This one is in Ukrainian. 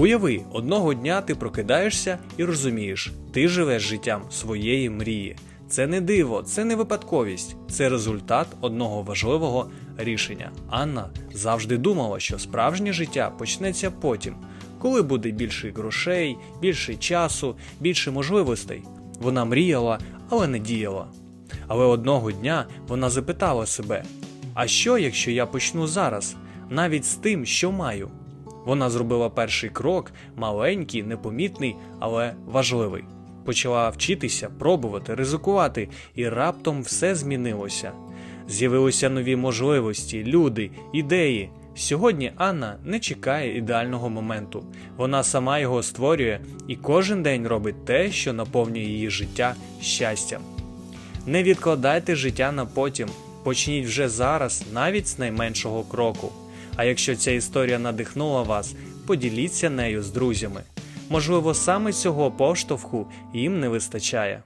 Уяви, одного дня ти прокидаєшся і розумієш, ти живеш життям своєї мрії. Це не диво, це не випадковість, це результат одного важливого рішення. Анна завжди думала, що справжнє життя почнеться потім, коли буде більше грошей, більше часу, більше можливостей. Вона мріяла, але не діяла. Але одного дня вона запитала себе: а що, якщо я почну зараз, навіть з тим, що маю? Вона зробила перший крок, маленький, непомітний, але важливий. Почала вчитися, пробувати, ризикувати, і раптом все змінилося. З'явилися нові можливості, люди, ідеї. Сьогодні Анна не чекає ідеального моменту. Вона сама його створює і кожен день робить те, що наповнює її життя щастям. Не відкладайте життя на потім. Почніть вже зараз, навіть з найменшого кроку. А якщо ця історія надихнула вас, поділіться нею з друзями. Можливо, саме цього поштовху їм не вистачає.